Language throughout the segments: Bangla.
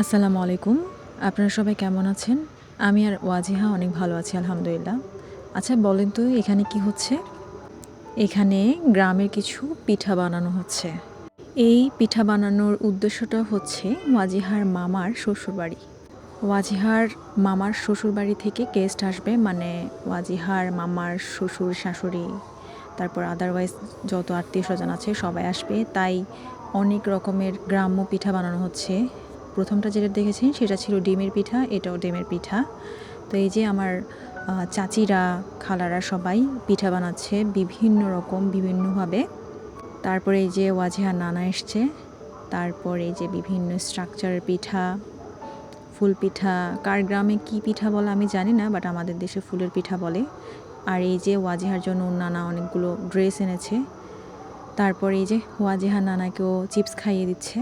আসসালামু আলাইকুম। আপনারা সবাই কেমন আছেন? আমি আর ওয়াজিহা অনেক ভালো আছি, আলহামদুলিল্লাহ। আচ্ছা বলেন তো, এখানে কি হচ্ছে? এখানে গ্রামের কিছু পিঠা বানানো হচ্ছে। এই পিঠা বানানোর উদ্দেশ্যটা হচ্ছে ওয়াজিহার মামার শ্বশুরবাড়ি। ওয়াজিহার মামার শ্বশুরবাড়ি থেকে গেস্ট আসবে মানে ওয়াজিহার মামার শ্বশুর, শাশুড়ি, তারপর আদারওয়াইজ যত আত্মীয় স্বজন আছে সবাই আসবে। তাই অনেক রকমের গ্রাম্য পিঠা বানানো হচ্ছে। প্রথমটা যেটা দেখেছেন সেটা ছিল ডিমের পিঠা, এটাও ডিমের পিঠা। তো এই যে আমার চাচিরা, খালারা সবাই পিঠা বানাচ্ছে বিভিন্ন রকম, বিভিন্নভাবে। তারপরে এই যে ওয়াজিহার নানা এসছে, তারপর এই যে বিভিন্ন স্ট্রাকচারের পিঠা, ফুল পিঠা, কার গ্রামে কি পিঠা বলে আমি জানি না বাট আমাদের দেশে ফুলের পিঠা বলে। আর এই যে ওয়াজিহার জন্য নানা অনেকগুলো ড্রেস এনেছে। তারপর এই যে ওয়াজিহা নানাকেও চিপস খাইয়ে দিচ্ছে।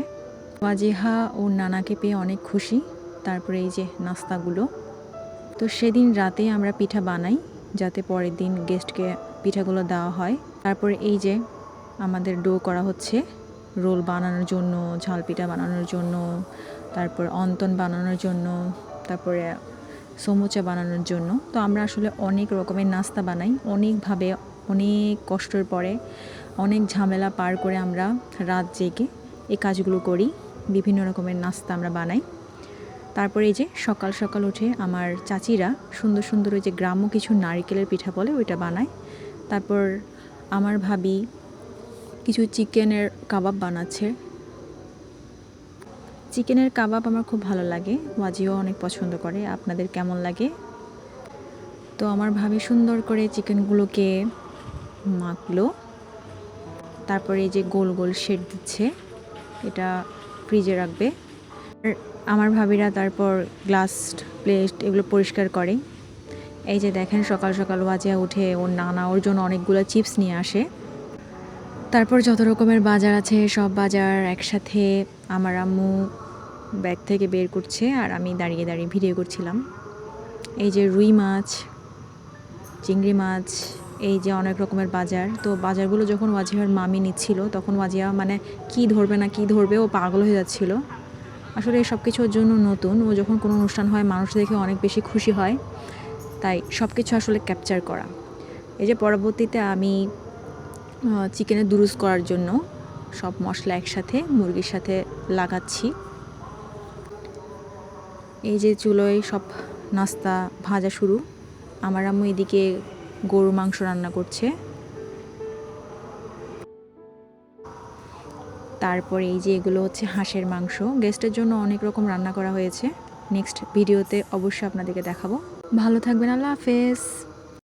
ওয়াজিহা ওর নানাকে পেয়ে অনেক খুশি। তারপরে এই যে নাস্তাগুলো। তো সেদিন রাতে আমরা পিঠা বানাই, যাতে পরের দিন গেস্টকে পিঠাগুলো দেওয়া হয়। তারপরে এই যে আমাদের ডো করা হচ্ছে রোল বানানোর জন্য, ঝাল পিঠা বানানোর জন্য, তারপর অন্তন বানানোর জন্য, তারপরে সমুচা বানানোর জন্য। তো আমরা আসলে অনেক রকমের নাস্তা বানাই, অনেকভাবে, অনেক কষ্টের পরে, অনেক ঝামেলা পার করে আমরা রাত জেগে এই কাজগুলো করি। বিভিন্ন রকমের নাস্তা আমরা বানাই। তারপরে এই যে সকাল সকাল উঠে আমার চাচিরা সুন্দর সুন্দর ওই যে গ্রাম্য কিছু নারকেলের পিঠা বলে ওইটা বানায়। তারপর আমার ভাবি কিছু চিকেনের কাবাব বানাচ্ছে। চিকেনের কাবাব আমার খুব ভালো লাগে, ওয়াজিও অনেক পছন্দ করে, আপনাদের কেমন লাগে? তো আমার ভাবি সুন্দর করে চিকেনগুলোকে মাখলো। তারপরে এই যে গোল গোল শেড দিচ্ছে, এটা ফ্রিজে রাখবে। আমার ভাবিরা তারপর গ্লাস, প্লেট এগুলো পরিষ্কার করে। এই যে দেখেন সকাল সকাল ওয়াজিয়া উঠে ওর নানা ওর জন্য অনেকগুলো চিপস নিয়ে আসে। তারপর যত রকমের বাজার আছে সব বাজার একসাথে আমার আম্মু ব্যাগ থেকে বের করছে আর আমি দাঁড়িয়ে দাঁড়িয়ে ভিডিও করছিলাম। এই যে রুই মাছ, চিংড়ি মাছ এই যে অনেক রকমের বাজার, তো বাজারগুলো যখন ওয়াজিহার মামি নিচ্ছিল, তখন ওয়াজিয়া মানে কি ধরবে না কি ধরবে, ও পাগল হয়ে যাচ্ছিল। আসলে এই সব কিছুর জন্য নতুন, ও যখন কোনো অনুষ্ঠান হয়, মানুষ দেখে অনেক বেশি খুশি হয়। তাই সব কিছু আসলে ক্যাপচার করা। এই যে পরবর্তীতে আমি চিকেনের দুরুস করার জন্য সব মশলা একসাথে মুরগির সাথে লাগাচ্ছি। এই যে চুলোয় সব নাস্তা ভাজা শুরু। আমার আম্মু এদিকে গরু মাংস রান্না করছে। তারপরে এই যে এগুলো হচ্ছে হাঁসের মাংস। গেস্টের জন্য অনেক রকম রান্না করা হয়েছে। নেক্সট ভিডিওতে অবশ্যই আপনাদেরকে দেখাবো। ভালো থাকবেন, আল্লাহ হাফেজ।